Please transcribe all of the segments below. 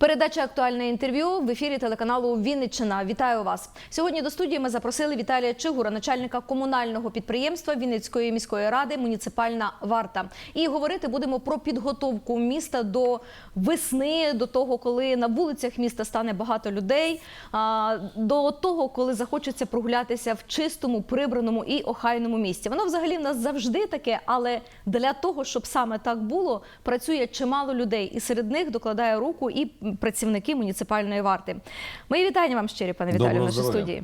Передача актуальне інтерв'ю в ефірі телеканалу Вінниччина. Вітаю вас сьогодні. До студії ми запросили Віталія Чигура, начальника комунального підприємства Вінницької міської ради Муніципальна варта. І говорити будемо про підготовку міста до весни, до того, коли на вулицях міста стане багато людей, до того, коли захочеться прогулятися в чистому, прибраному і охайному місці. Воно взагалі в нас завжди таке, але для того, щоб саме так було, працює чимало людей, і серед них докладає руку і працівники муніципальної варти. Мої вітання вам щирі, пане Віталію, в нашій студії.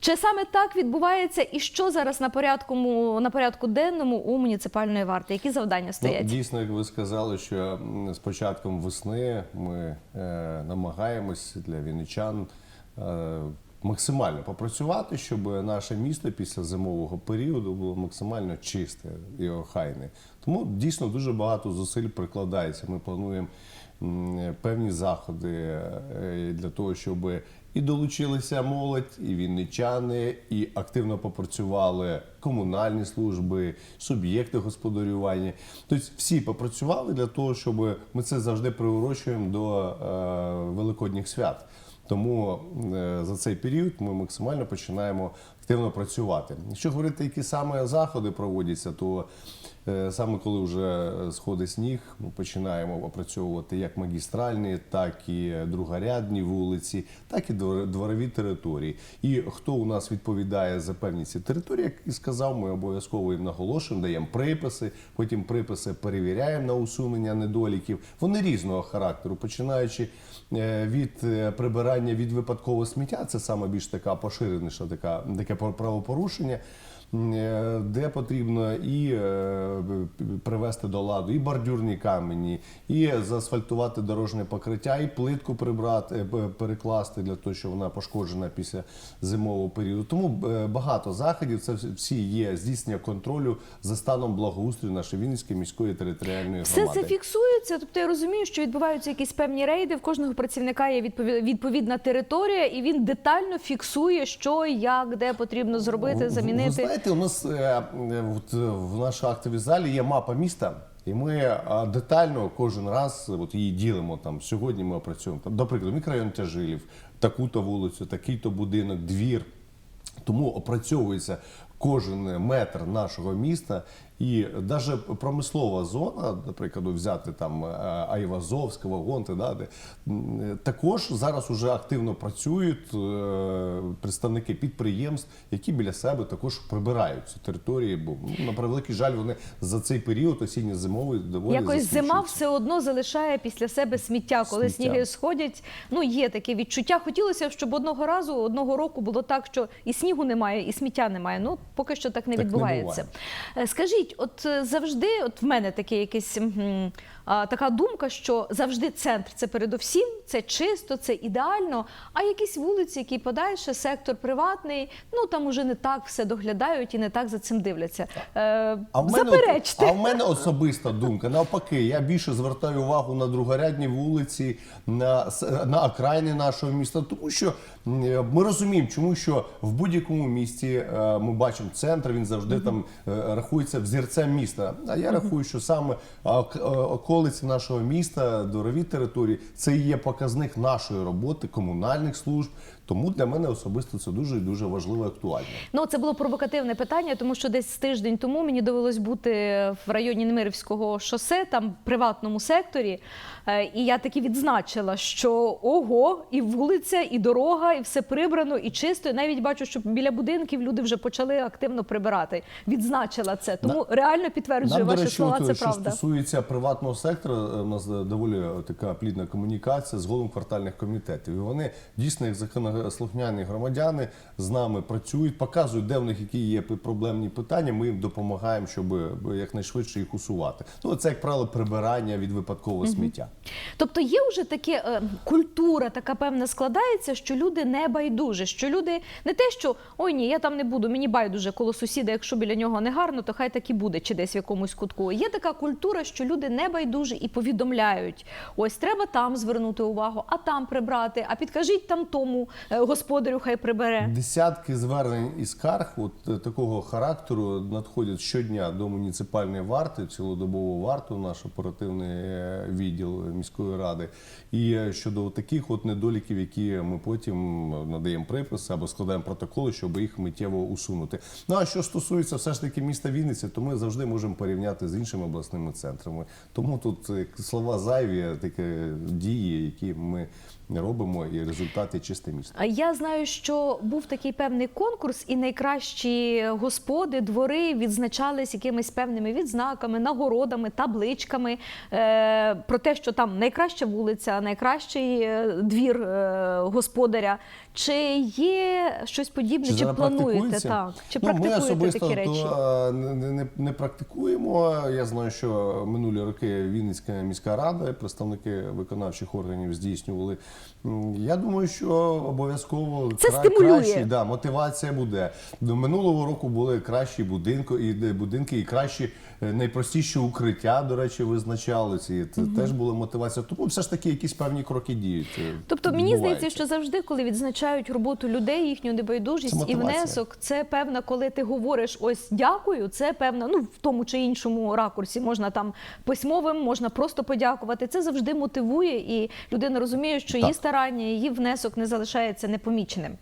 Чи саме так відбувається, і що зараз на порядку на порядку денному у муніципальної варти? Які завдання Ну, стоять? дійсно, як ви сказали, що з початком весни ми е, намагаємось для вінничан е, максимально попрацювати, щоб наше місто після зимового періоду було максимально чисте і охайне. Тому дійсно дуже багато зусиль прикладається. Ми плануємо певні заходи е, для того, щоб і долучилися молодь, і вінничани, і активно попрацювали комунальні служби, суб'єкти господарювання. Тобто всі попрацювали для того, щоб ми це завжди приурочуємо до е, великодніх свят. Тому е, за цей період ми максимально починаємо активно працювати. Якщо говорити, які саме заходи проводяться, то саме коли вже сходить сніг, ми починаємо опрацьовувати як магістральні, так і другорядні вулиці, так і двор- дворові території. І хто у нас відповідає за певні ці території, як і сказав, ми обов'язково їм наголошуємо, даємо приписи, потім приписи перевіряємо на усунення недоліків. Вони різного характеру, починаючи е, від е, прибирання від випадкового сміття, це саме більш така поширеніша така таке правопорушення. Е, Де потрібно і е, привести до ладу і бордюрні камені, і заасфальтувати дорожнє покриття, і плитку прибрати, е, перекласти для того, щоб вона пошкоджена після зимового періоду. Тому е, багато заходів. Це всі є здійснення контролю за станом благоустрою нашої Вінницької міської територіальної Все це фіксується. Тобто я розумію, що відбуваються якісь певні рейди. В кожного працівника є відповідна територія, і він детально фіксує, що як, де потрібно зробити, Ви- Ви замінити. знаєте, у нас е, от, в нашій актовій залі є мапа міста. І ми е, детально кожен раз от її ділимо. Там сьогодні ми опрацюємо там, до мікрорайон Тяжилів, таку-то вулицю, такий-то будинок, двір. Тому опрацьовується кожен метр нашого міста, і навіть промислова зона, наприклад, взяти там е, Айвазовська, Вагонти, да, де, також зараз уже активно працюють е, представники підприємств, які біля себе також прибирають ці території. Бо ну, на превеликий жаль, вони за цей період осінньо-зимовий доволі Якось зима все одно залишає після себе сміття, коли Сміття. сніги сходять. Ну є таке відчуття. Хотілося б, щоб одного разу, одного року було так, що і снігу немає, і сміття немає. Ну поки що так не Так відбувається. Е, Скажіть, от е, завжди, от в мене таке якесь така думка, що завжди центр це передовсім, це чисто, це ідеально. А якісь вулиці, які подальше, сектор приватний, ну там уже не так все доглядають і не так за цим дивляться. Е, А в, мене, заперечте. а в мене особиста думка. Навпаки, я більше звертаю увагу на другорядні вулиці, на, на окраїни нашого міста, тому що ми розуміємо, чому що в будь-якому місті е, ми бачимо центр, він завжди там е, рахується взірцем міста. А я рахую, що саме ок- е, околиці нашого міста, дворові території, це є показник нашої роботи, комунальних служб. Тому для мене особисто це дуже і дуже важливо і актуально. Ну, це було провокативне питання, тому що десь з тиждень тому мені довелось бути в районі Немирівського шосе, там в приватному секторі. Е, І я таки відзначила, що ого, і вулиця, і дорога, і все прибрано, і чисто. І навіть бачу, що біля будинків люди вже почали активно прибирати. Відзначила це. Тому реально підтверджую Нам, ваші речі, слова. Це що правда. стосується приватного сектора, е, у нас е, доволі така плідна комунікація з головами квартальних комітетів. І вони дійсно, як законослухняні громадяни, з нами працюють, показують, де в них які є проблемні питання. Ми їм допомагаємо, щоб е, якнайшвидше їх усувати. Ну це як правило прибирання від випадкового сміття. Тобто є вже таке е, культура, така певна складається, що люди не байдужі, що люди не те, що ой ні, я там не буду, мені байдуже. коло сусіда, якщо біля нього не гарно, то хай так і буде, чи десь в якомусь кутку. Є така культура, що люди не байдужі і повідомляють: ось треба там звернути увагу, а там прибрати, а підкажіть там тому е, господарю, хай прибере. Десятки звернень і скарг от е, такого характеру надходять щодня до муніципальної варти, цілодобову варту, наш оперативний е, відділ міської ради. І е, щодо таких от недоліків, які ми потім надаємо приписи або складаємо протоколи, щоб їх миттєво усунути. Ну а що стосується все ж таки міста Вінниці, то ми завжди можемо порівняти з іншими обласними центрами. Тому тут е, слова зайві, а такі дії, які ми робимо, і результати чисте місто. Я знаю, що був такий певний конкурс, і найкращі господи, двори відзначались якимись певними відзнаками, нагородами, табличками е, про те, що там найкраща вулиця, найкращий е, двір е, господаря. Чи є щось подібне, чи, зараз плануєте так? Чи ну, ми особисто такі речі? То, не, не, не практикуємо. Я знаю, що минулі роки Вінницька міська рада, представники виконавчих органів здійснювали. Я думаю, що обов'язково Це кра- кращі, да, мотивація буде. До минулого року були кращі будинки і будинки, і кращі е, найпростіші укриття. До речі, визначалися. І це теж була мотивація. Тому все ж таки якісь певні кроки діють. е, Тобто мені здається, що завжди, коли відзначають роботу людей, їхню небайдужість і внесок, це певна, коли ти говориш ось дякую, це певна, ну в тому чи іншому ракурсі можна там письмовим, можна просто подякувати. Це завжди мотивує, і людина розуміє, що її Так. старання, її внесок не залишається непоміченим.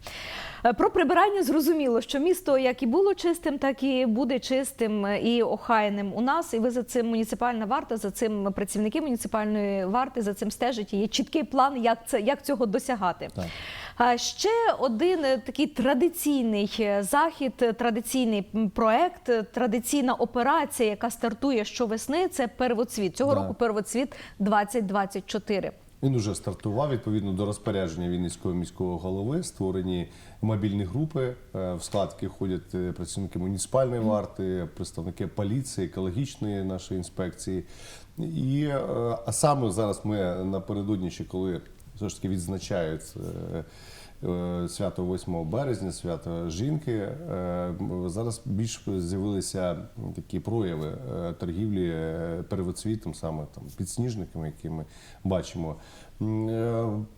Е, Про прибирання зрозуміло, що місто як і було чистим, так і буде чистим е, і охайним у нас. І ви за цим муніципальна варта, за цим працівники муніципальної варти, за цим стежать. І Є чіткий план, як це як цього досягати. Так. Ще один е, такий традиційний захід, традиційний проект, традиційна операція, яка стартує щовесни. Це первоцвіт. Цього Да. року первоцвіт 2024. Він уже стартував відповідно до розпорядження Вінницького міського голови. Створені мобільні групи, е, в склад яких ходять е, працівники муніципальної варти, представники поліції, екологічної нашої інспекції. І е, а саме зараз ми напередодні, ще коли все ж таки відзначають. Е, Свято 8 березня, свято жінки. Е, Зараз більш з'явилися такі прояви е, торгівлі первоцвітом, саме там підсніжниками, які ми бачимо.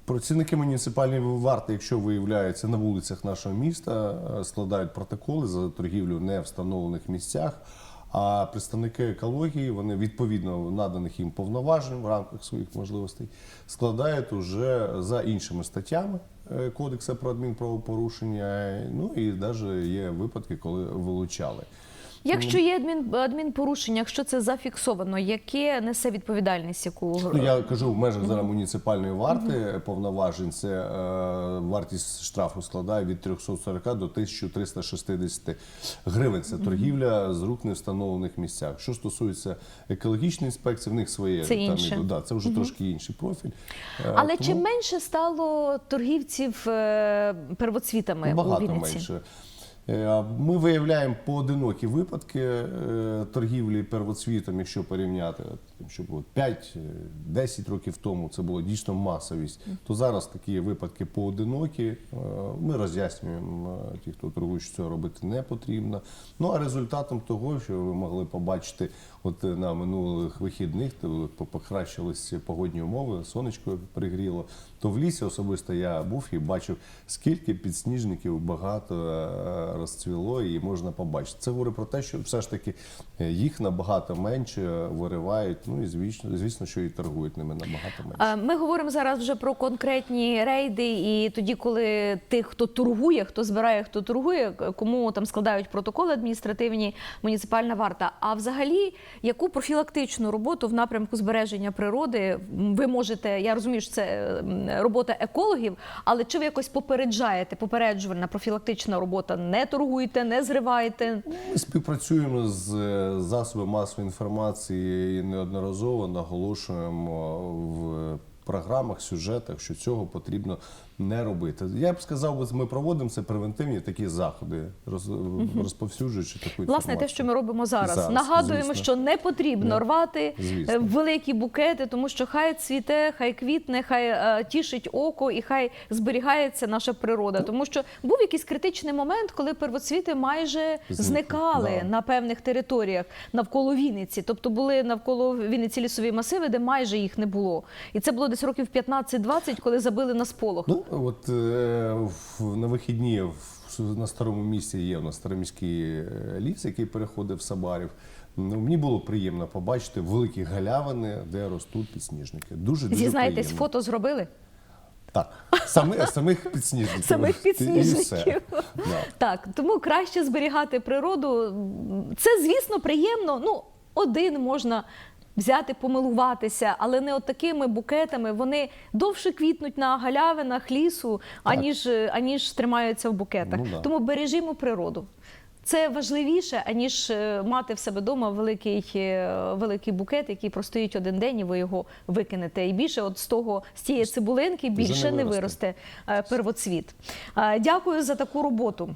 Працівники муніципальної варти, якщо виявляються на вулицях нашого міста, складають протоколи за торгівлю не встановлених місцях. А представники екології, вони відповідно наданих їм повноважень в рамках своїх можливостей, складають уже за іншими статтями Кодексу про адмінправопорушення. Ну і навіть є випадки, коли вилучали. Якщо є адмін, адмінпорушення, якщо це зафіксовано, яке несе відповідальність, яку Ну я кажу в межах зараз муніципальної варти повноважень. Це е, вартість штрафу складає від 340 до 1360 гривень. Це торгівля з рук не встановлених місцях. Що стосується екологічної інспекції, в них своє Це інше. ідуть. Да, це вже трошки інший профіль. Е, але тому- чи менше стало торгівців е, первоцвітами у Багато Вінниці? менше. Е, Ми виявляємо поодинокі випадки е, торгівлі первоцвітом, якщо порівняти, якщо було 5-10 років тому це було дійсно масовість, то зараз такі випадки поодинокі. Е, Ми роз'яснюємо е, ті, хто торгує, що цього робити не потрібно. Ну а результатом того, що ви могли побачити от е, на минулих вихідних, то покращились погодні умови, сонечко пригріло. То в лісі особисто я був і бачив, скільки підсніжників багато е, розцвіло, і можна побачити. Це говорить про те, що все ж таки е, їх набагато менше виривають. Ну і звісно, звісно, що і торгують ними набагато менше. Ми говоримо зараз вже про конкретні рейди, і тоді, коли тих, хто торгує, хто збирає, хто торгує, кому там складають протоколи адміністративні, муніципальна варта. А взагалі, яку профілактичну роботу в напрямку збереження природи ви можете? Я розумію, що це робота екологів, але чи ви якось попереджаєте? Попереджувальна профілактична робота? Не торгуйте, не зривайте. Ми співпрацюємо з е, засобами масової інформації і неодноразово наголошуємо в програмах, сюжетах, що цього потрібно не робити. Я б сказав, ми проводимо це превентивні такі заходи, роз- розповсюджуючи таку інформацію. Власне, те, що ми робимо зараз, Зараз, нагадуємо, звісно. що не потрібно Не. рвати Звісно. е, великі букети, тому що хай цвіте, хай квітне, хай е, тішить око і хай зберігається наша природа. Тому що був якийсь критичний момент, коли первоцвіти майже Зникли, зникали да. на певних територіях навколо Вінниці. Тобто були навколо Вінниці лісові масиви, де майже їх не було. І це було десь років 15-20, коли забили на сполох. Ну, от е, в, на вихідні в, на старому місці є у нас староміський е, ліс, який переходив в Сабарів. Ну, мені було приємно побачити великі галявини, де ростуть підсніжники. Дуже дуже Зізнаєтесь, приємно. фото зробили? Так, саме, самих підсніжників. Самих підсніжників. Да. Так, тому краще зберігати природу. Це, звісно, приємно. Ну, один можна взяти, помилуватися, але не от такими букетами. Вони довше квітнуть на галявинах лісу, аніж, аніж тримаються в букетах. Ну, да. Тому бережімо природу. Це важливіше, аніж е, мати в себе вдома великий, е, великий букет, який простоїть один день, і ви його викинете. І більше от з того, з тієї цибулинки більше не виросте. виросте е, первоцвіт. Дякую за таку роботу.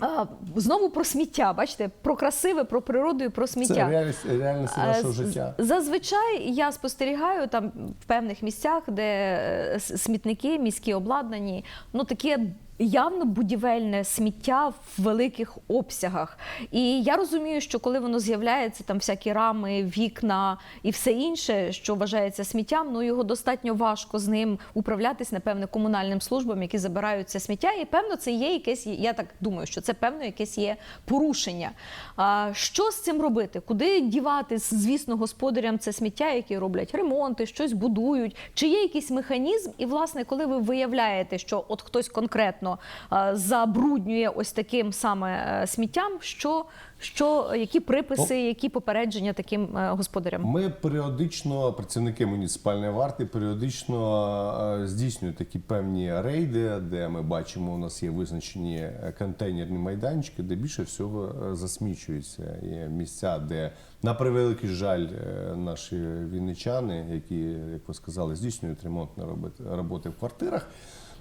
А, Знову про сміття, бачите, про красиве, про природу і про сміття. Це реальність, реальність нашого життя. Зазвичай я спостерігаю там в певних місцях, де е, смітники міські обладнані, ну таке. Явно будівельне сміття в великих обсягах. І я розумію, що коли воно з'являється, там всякі рами, вікна і все інше, що вважається сміттям, ну його достатньо важко з ним управлятись, напевне, комунальним службам, які забирають це сміття. І певно, це є якесь, я так думаю, що це певно якесь є порушення. А що з цим робити? Куди дівати, звісно, господарям це сміття, які роблять ремонти, щось будують? Чи є якийсь механізм? І, власне, коли ви виявляєте, що от хтось конкретно а, забруднює ось таким саме е, сміттям, що, що які приписи, які попередження таким е, господарям? Ми періодично, працівники муніципальної варти, періодично е, здійснюють такі певні рейди, де ми бачимо, у нас є визначені е, контейнерні майданчики, де більше всього е, засмічуються. Є місця, де на превеликий жаль е, наші вінничани, які, як ви сказали, здійснюють ремонтні роботи в квартирах.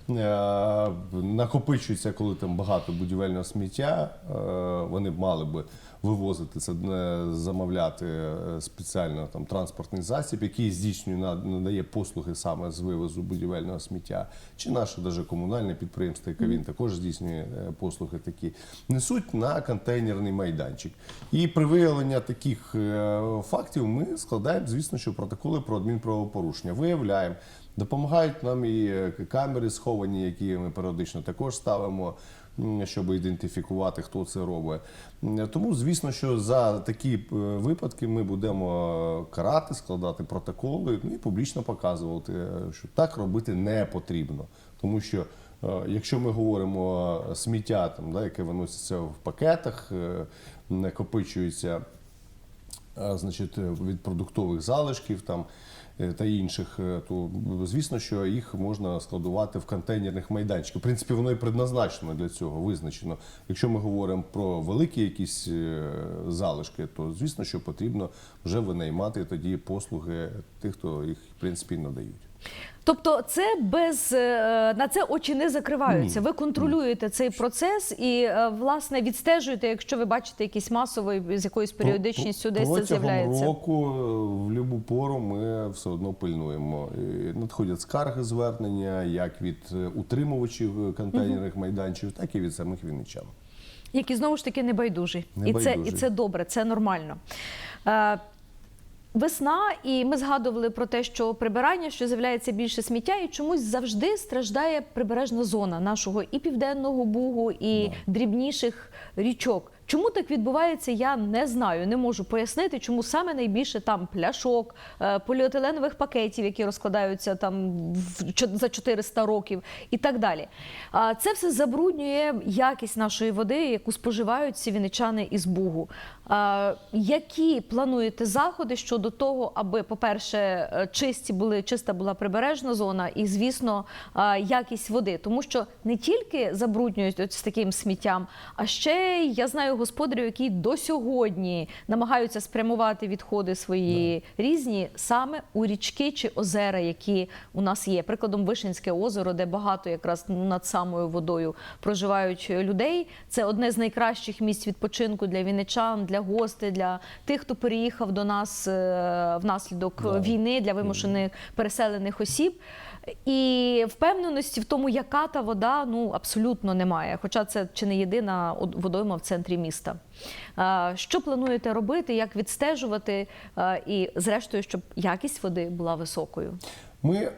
Е, Накопичується, коли там багато будівельного сміття, е, вони мали би вивозити це, е, замовляти спеціально там транспортний засіб, який здійснює надає послуги саме з вивозу будівельного сміття, чи наше даже комунальне підприємство, яке він також здійснює послуги такі, несуть на контейнерний майданчик. І при виявленні таких фактів ми складаємо, звісно, що протоколи про адмінправопорушення. Виявляємо. Допомагають нам і е, камери сховані, які ми періодично також ставимо, щоб ідентифікувати, хто це робить. Тому, звісно, що за такі е, випадки ми будемо карати, складати протоколи ну, і публічно показувати, е, що так робити не потрібно. Тому що е, якщо ми говоримо е, сміття, там, да, яке виноситься в пакетах, е, накопичується значить, е, від продуктових залишків там е, та інших, е, то звісно, що їх можна складувати в контейнерних майданчиках. В принципі, воно і предназначено для цього, визначено. Якщо ми говоримо про великі якісь е, залишки, то звісно, що потрібно вже винаймати тоді послуги тих, хто їх в принципі надають. Тобто, це без е, на це очі не закриваються. Ні. Ви контролюєте цей процес і е, власне відстежуєте, якщо ви бачите якийсь масовий з якоюсь періодичністю, десь це з'являється. року е, в будь-яку пору ми все одно пильнуємо. Надходять скарги звернення як від утримувачів контейнерних майданчиків, так і від самих вінничан. які знову ж таки небайдужі. І це, і це добре, це нормально. Весна, і ми згадували про те, що прибирання, що з'являється більше сміття, і чомусь завжди страждає прибережна зона нашого і південного бугу, і дрібніших річок. Чому так відбувається, я не знаю. Не можу пояснити, чому саме найбільше там пляшок, е, поліетиленових пакетів, які розкладаються там за 400 років, і так далі. Це все забруднює якість нашої води, яку споживають ці віничани із Бугу. Які плануєте заходи щодо того, аби, по-перше, е, чисті були чиста була прибережна зона, і звісно, якість води, тому що не тільки забруднюють ось таким сміттям, а ще я знаю господарів, які до сьогодні намагаються спрямувати відходи свої різні саме у річки чи озера, які у нас є. Прикладом Вишинське озеро, де багато якраз над самою водою проживають людей. Це одне з найкращих місць відпочинку для вінничан, для гостей, для тих, хто переїхав до нас е, внаслідок Да. війни для вимушених переселених осіб. І впевненості в тому, яка та вода, ну абсолютно немає. Хоча це чи не єдина водойма в центрі міста. А, Що плануєте робити, як відстежувати, і зрештою, щоб якість води була високою? Ми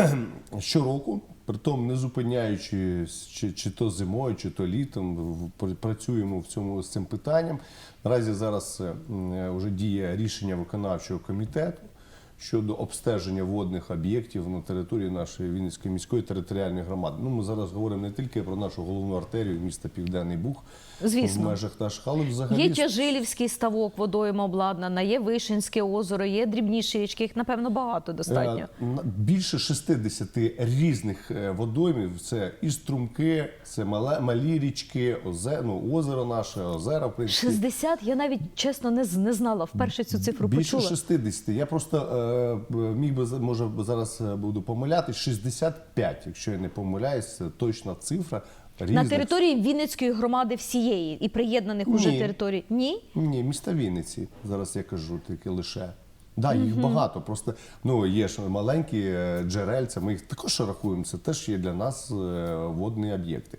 щороку, притом не зупиняючись чи, чи то зимою, чи то літом, працюємо в цьому з цим питанням. Наразі зараз е, вже діє рішення виконавчого комітету щодо обстеження водних об'єктів на території нашої Вінницької міської територіальної громади. Ну, ми зараз говоримо не тільки про нашу головну артерію міста Південний Буг Звісно. в межах наших, але взагалі Є Тяжилівський ставок, водойма обладнана, є Вишинське озеро, є дрібніші річки. Їх напевно багато достатньо. Е, на- Більше 60 різних е, водоймів. Це і струмки, це мале, малі річки, озе, ну, озеро наше, озера, в принципі. 60? Я навіть чесно не, не знала. Вперше цю цифру Більше почула. 60. Я просто е, міг би може зараз е, буду помилятись. 65, якщо я не помиляюсь, точна цифра. На території Вінницької громади всієї і приєднаних уже Ні. територій. Ні? Ні, міста Вінниці. Зараз я кажу тільки лише. Да, їх багато. Просто ну є ж маленькі е, джерельця. Ми їх також рахуємо. Це теж є для нас е, водні об'єкти.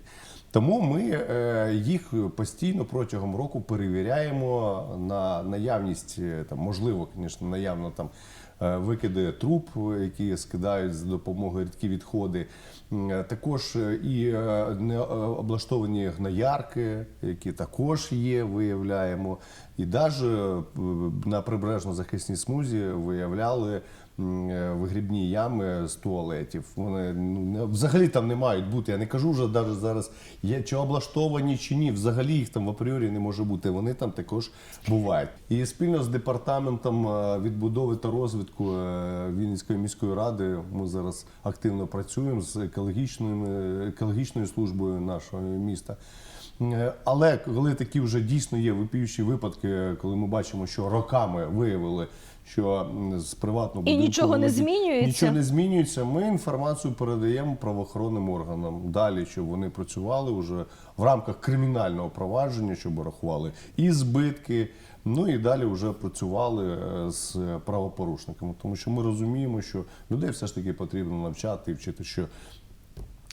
Тому ми е, їх постійно протягом року перевіряємо на наявність е, там, можливо, звісно, наявно там е, викиди труб, е, які скидають за допомогою рідкі відходи. Е, Також е, і е, не е, облаштовані гноярки, які також є, виявляємо. І навіть на прибережно-захисній смузі виявляли е, вигрібні ями з туалетів. Вони ну, не- взагалі там не мають бути. Я не кажу вже навіть зараз, є чи облаштовані, чи ні. Взагалі їх там в апріорі не може бути. Вони там також бувають. І спільно з департаментом е, відбудови та розвитку е, Вінницької міської ради ми зараз активно працюємо з екологічною, екологічною службою нашого міста. Е, Але коли такі вже дійсно є випіючі випадки, коли ми бачимо, що роками виявили, що з приватного І нічого не змінюється? Нічого не змінюється. Ми інформацію передаємо правоохоронним органам далі, щоб вони працювали вже в рамках кримінального провадження, щоб рахували і збитки. Ну і далі вже працювали е, з правопорушниками, тому що ми розуміємо, що людей все ж таки потрібно навчати і вчити, що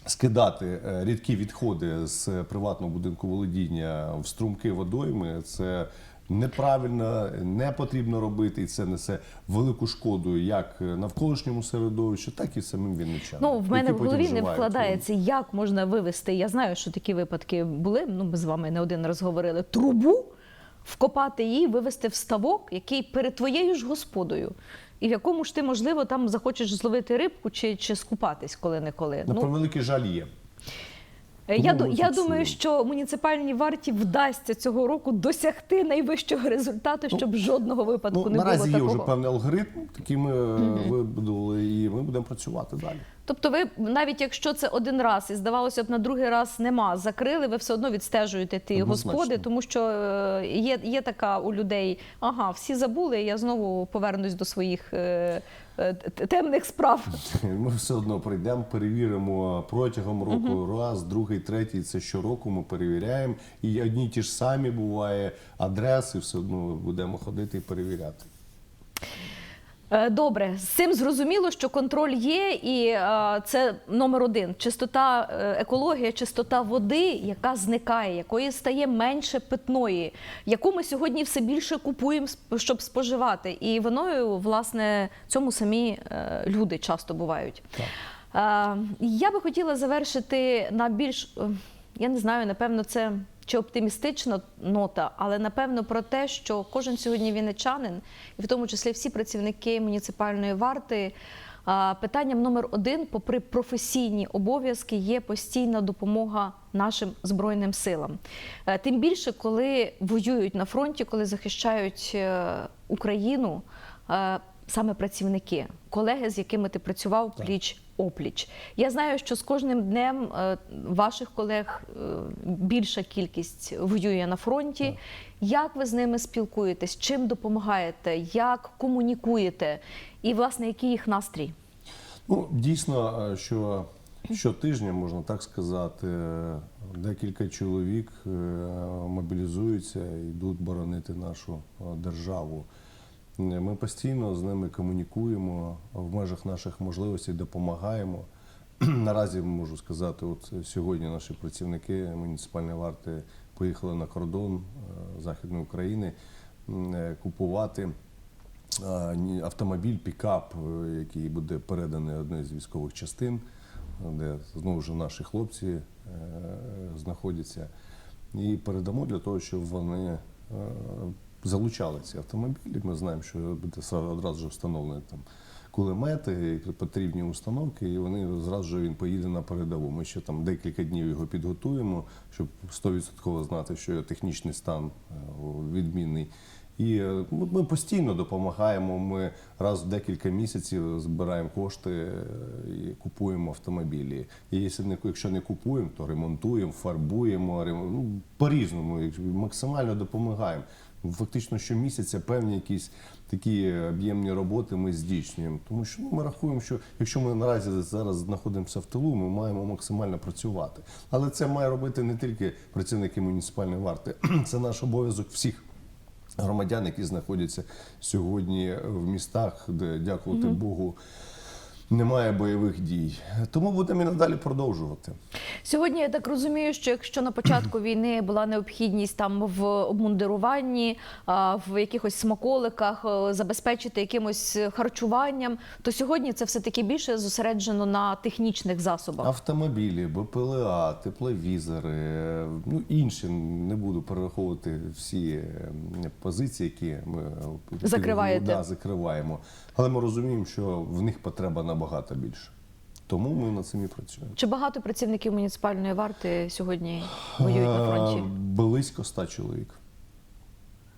скидати е, рідкі відходи з приватного будинку володіння в струмки водойми це неправильно, не потрібно робити, і це несе велику шкоду як навколишньому середовищу, так і самим вінничанам. Ну, в мене в голові не вкладається, як можна вивести. Я знаю, що такі випадки були. Ну, ми з вами не один раз говорили. Трубу вкопати її, вивести в ставок, який перед твоєю ж господою. І в якому ж ти, можливо, там захочеш зловити рибку чи, чи скупатись коли-неколи. На Ну, превеликий жаль є. Е, Я, Тому я думаю, що муніципальній варті вдасться цього року досягти найвищого результату, щоб жодного випадку Ну, не наразі було є вже певний алгоритм, який ми е, вибудували, і ми будемо працювати далі. Тобто, ви навіть якщо це один раз і здавалося б на другий раз нема, закрили, ви все одно відстежуєте ті Однозначно. господи, тому що е, є, є така у людей, ага, всі забули, я знову повернусь до своїх е, е, темних справ. Ми все одно прийдемо, перевіримо протягом року, раз, другий, третій. Це щороку ми перевіряємо. І одні ті ж самі буває адреси, все одно будемо ходити і перевіряти. Е, Добре, з цим зрозуміло, що контроль є, і е, це номер один: чистота е, екологія, чистота води, яка зникає, якої стає менше питної, яку ми сьогодні все більше купуємо, щоб споживати. І виною, власне, цьому самі люди часто бувають. Е, Я би хотіла завершити на більш, я не знаю, напевно, це чи оптимістична нота, але напевно про те, що кожен сьогодні вінничанин, і в тому числі всі працівники муніципальної варти. Питанням номер один, попри професійні обов'язки, є постійна допомога нашим збройним силам. Е, Тим більше, коли воюють на фронті, коли захищають е, Україну, е, саме працівники, колеги, з якими ти працював пліч опліч. Я знаю, що з кожним днем е, ваших колег е, більша кількість воює на фронті. Як ви з ними спілкуєтесь? Чим допомагаєте? Як комунікуєте? І власне який їх настрій? Ну, дійсно, е, що щотижня, можна так сказати, декілька чоловік мобілізуються і йдуть боронити нашу державу. Е, Ми постійно з ними комунікуємо, в межах наших можливостей допомагаємо. Наразі можу сказати, от сьогодні наші працівники муніципальної варти поїхали на кордон е, Західної України е, купувати автомобіль, пікап, який буде переданий одній з військових частин, де знову ж наші хлопці знаходяться. І передамо для того, щоб вони залучали ці автомобілі. Ми знаємо, що буде одразу встановлені там кулемети, потрібні установки, і вони зразу ж він поїде на передову. Ми ще там декілька днів його підготуємо, щоб 100% знати, що технічний стан е, відмінний. І е, ми постійно допомагаємо. Ми раз в декілька місяців збираємо кошти е, і купуємо автомобілі. І якщо не, якщо не купуємо, то ремонтуємо, фарбуємо, рем- ну, по-різному, максимально допомагаємо. Фактично щомісяця певні якісь такі об'ємні роботи ми здійснюємо. Тому що ну, ми рахуємо, що якщо ми наразі зараз знаходимося в тилу, ми маємо максимально працювати. Але це має робити не тільки працівники муніципальної варти, це наш обов'язок всіх громадян, які знаходяться сьогодні в містах, де, дякувати Богу, немає бойових дій. Тому будемо і надалі продовжувати. Сьогодні я так розумію, що якщо на початку війни була необхідність там в обмундируванні, в якихось смаколиках, е, забезпечити якимось харчуванням, то сьогодні це все таки більше зосереджено на технічних засобах. Автомобілі, БПЛА, тепловізори, ну інші не буду перераховувати всі позиції, які ми е, Закриваєте. Да, закриваємо. Але ми розуміємо, що в них потреба набагато більше. Тому ми над цим і працюємо. Чи багато працівників муніципальної варти сьогодні воюють на фронті? Е, Близько ста чоловік,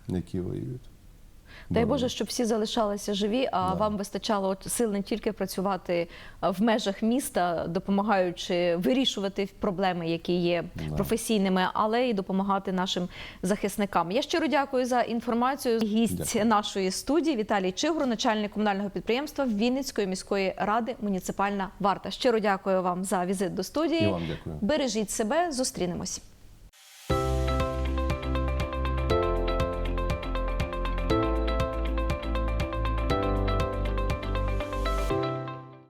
які воюють. Дай Боже, щоб всі залишалися живі, а вам вистачало от сил не тільки працювати в межах міста, допомагаючи вирішувати проблеми, які є професійними, але й допомагати нашим захисникам. Я щиро дякую за інформацію. Гість Дякую. нашої студії Віталій Чигур, начальник комунального підприємства Вінницької міської ради Муніципальна варта. Щиро дякую вам за візит до студії. І вам дякую. Бережіть себе, зустрінемось.